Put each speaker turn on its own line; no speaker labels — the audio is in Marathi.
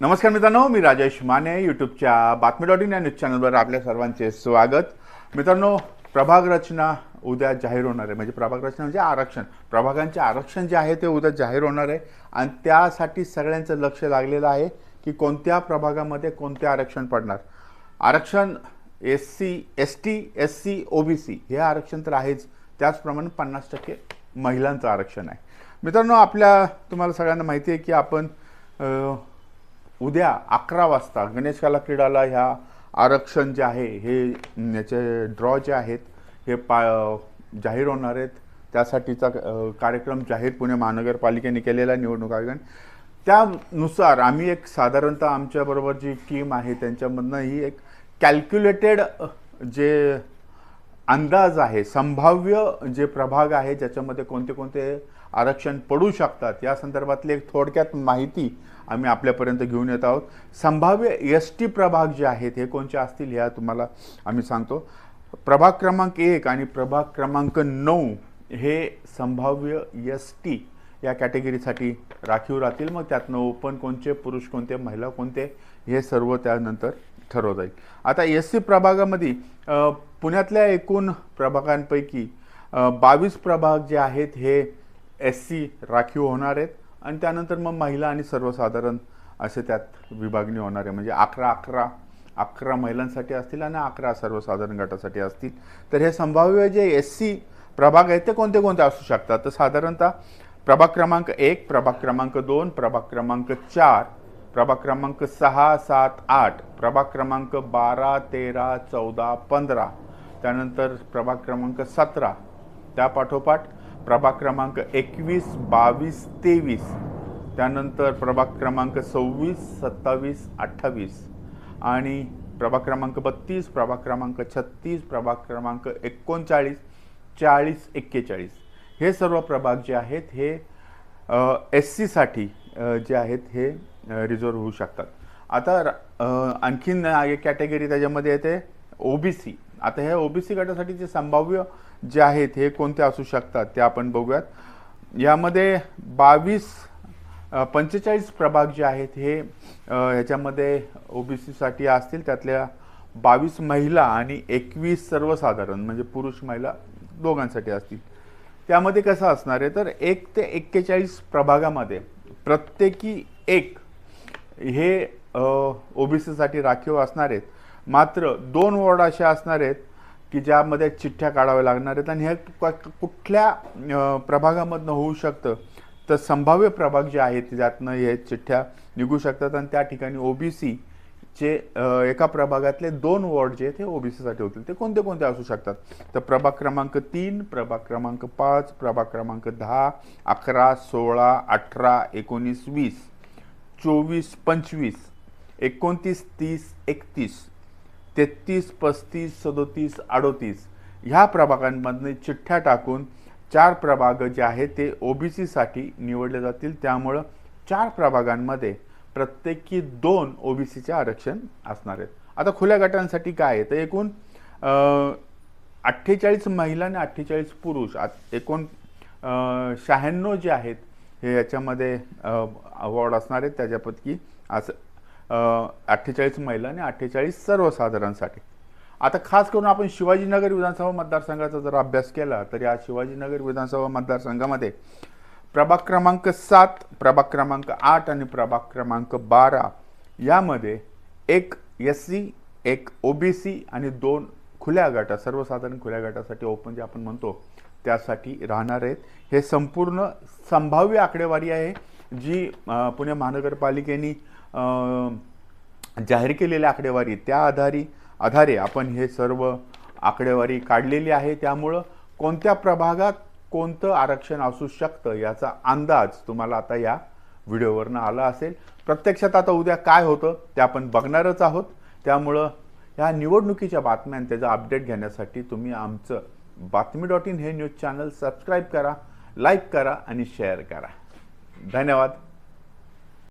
नमस्कार मित्रांनो मी राजेश माने यूट्यूबच्या बातमी डॉट इन या न्यूज चॅनलवर आपल्या सर्वांचे स्वागत. मित्रांनो प्रभाग रचना उद्या जाहीर होणार आहे. म्हणजे प्रभाग रचना म्हणजे आरक्षण. प्रभागांचे आरक्षण जे आहे ते उद्या जाहीर होणार आहे. आणि त्यासाठी सगळ्यांचं लक्ष लागलेलं आहे की कोणत्या प्रभागामध्ये कोणते आरक्षण पडणार. आरक्षण S C S T S C O B C हे आरक्षण तर आहेच. त्याचप्रमाणे पन्नास टक्के महिलांचं आरक्षण आहे. मित्रांनो आपल्या तुम्हाला सगळ्यांना माहिती आहे की आपण उद्या अकरा वाजता गणेश कला क्रीडाला ह्या आरक्षण जे आहे हे याचे ड्रॉ जे आहेत हे पा जाहीर होणार आहेत. त्यासाठीचा कार्यक्रम जाहीर पुणे महानगरपालिकेने केलेला निवडणूक आयोगाने. त्यानुसार आम्ही एक साधारणतः आमच्याबरोबर जी टीम आहे त्यांच्यामधनं ही एक कॅल्क्युलेटेड जे अंदाज आहे संभाव्य जे प्रभाग आहे ज्याच्यामध्ये कोणते कोणते आरक्षण पडू शकतात. या संदर्भातली एक थोडक्यात माहिती आम्ही आपल्यापर्यंत घेऊन येत आहोत. संभाव्य एस टी प्रभाग जे आहेत हे कोणते असतील ह्या तुम्हाला आम्ही सांगतो. प्रभाग क्रमांक एक आणि प्रभाग क्रमांक नऊ हे संभाव्य एस टी या कॅटेगरीसाठी राखीव राहतील. मग त्यातनं ओपन कोणते पुरुष कोणते महिला कोणते हे सर्व त्यानंतर ठरवता येईल. आता एस सी प्रभागामध्ये पुण्यातल्या एकूण प्रभागांपैकी बावीस प्रभाग जे आहेत हे एस सी राखीव होणार आहेत. आणि त्यानंतर मग महिला आणि सर्वसाधारण असे त्यात विभागणी होणार आहे. म्हणजे अकरा अकरा अकरा महिलांसाठी असतील आणि अकरा सर्वसाधारण गटासाठी असतील. तर हे संभाव्य जे एस सी प्रभाग आहेत ते कोणते कोणते असू शकतात? तर साधारणतः प्रभाग क्रमांक एक प्रभाग क्रमांक दोन प्रभाग क्रमांक चार प्रभाग क्रमांक सहा सात आठ प्रभाग क्रमांक बारा तेरा चौदा पंधरा त्यानंतर प्रभाग क्रमांक सतरा त्यापाठोपाठ प्रभाग क्रमांक एकवीस बावीस तेवीस. त्यानंतर प्रभाग क्रमांक सव्वीस सत्तावीस अठ्ठावीस. आणि प्रभाग क्रमांक बत्तीस प्रभाग क्रमांक छत्तीस प्रभाग क्रमांक एकोणचाळीस चाळीस एक्केचाळीस. हे सर्व प्रभाग जे आहेत हे एस सीसाठी जे आहेत हे रिझर्व होऊ शकतात. आता र- आणखीन एक कॅटेगरी त्याच्यामध्ये येते ओ बी सी आता ह्या ओबीसी गटासाठीचे संभाव्य जे आहेत हे कोणते असू शकतात ते आपण बघूयात. यामध्ये बावीस पंचेचाळीस प्रभाग जे आहेत हे ह्याच्यामध्ये ओबीसीसाठी असतील. त्यातल्या बावीस महिला आणि एकवीस सर्वसाधारण म्हणजे पुरुष महिला दोघांसाठी असतील. त्यामध्ये कसं असणार आहे? तर एक ते एक्केचाळीस प्रभागामध्ये प्रत्येकी एक हे ओबीसीसाठी राखीव असणार आहेत. मात्र दोन वॉर्ड असे असणार आहेत की ज्यामध्ये चिठ्ठ्या काढाव्या लागणार आहेत. आणि हे कुठल्या प्रभागामधनं होऊ शकतं तर संभाव्य प्रभाग जे आहेत ज्यातनं हे चिठ्ठ्या निघू शकतात. आणि त्या ठिकाणी ओबीसी चे एका प्रभागातले दोन वॉर्ड जे आहेत हे ओबीसीसाठी होतील. ते कोणते कोणते असू शकतात? तर प्रभाग क्रमांक तीन प्रभाग क्रमांक पाच प्रभाग क्रमांक दहा अकरा सोळा अठरा एकोणीस वीस चोवीस पंचवीस एकोणतीस तीस एकतीस. तेहतीस पस्तीस सदोतीस अडोतीस ह्या प्रभागांमधून चिठ्ठ्या टाकून चार प्रभाग जे आहेत ते ओबीसीसाठी निवडले जातील. त्यामुळं चार प्रभागांमध्ये प्रत्येकी दोन ओबीसीचे आरक्षण असणार आहेत. आता खुल्या गटांसाठी काय आहे? तर एकूण अठ्ठेचाळीस महिला आणि अठ्ठेचाळीस पुरुष आत- एकूण शहाण्णव जे आहेत हे याच्यामध्ये अवॉर्ड असणार आहेत. त्याच्यापैकी असं अठ्ठेचाळीस महिला आणि अठ्ठेचाळीस सर्वसाधारणसाठी. आता खास करून आपण शिवाजीनगर विधानसभा मतदारसंघाचा जर अभ्यास केला तर या शिवाजीनगर विधानसभा मतदारसंघामध्ये प्रभाग क्रमांक सात प्रभाग क्रमांक आठ आणि प्रभाग क्रमांक बारा यामध्ये एक एस सी एक ओ बी सी आणि दोन खुल्या गटा सर्वसाधारण खुल्या गटासाठी ओपन जे आपण म्हणतो त्यासाठी राहणार आहेत. हे संपूर्ण संभाव्य आकडेवारी आहे जी पुणे महानगरपालिकेने जाहीर केलेल्या आकडेवारी त्या आधारी आधारे आपण हे सर्व आकडेवारी काढलेली आहे. त्यामुळं कोणत्या प्रभागात कोणतं आरक्षण असू शकतं याचा अंदाज तुम्हाला आता या व्हिडिओवरनं आला असेल. प्रत्यक्षात आता उद्या काय होतं ते आपण बघणारच आहोत. त्यामुळं ह्या निवडणुकीच्या बातम्या आणि त्याचा अपडेट घेण्यासाठी तुम्ही आमचं बातमी डॉट इन हे न्यूज चॅनल सबस्क्राईब करा लाईक करा आणि शेअर करा. धन्यवाद.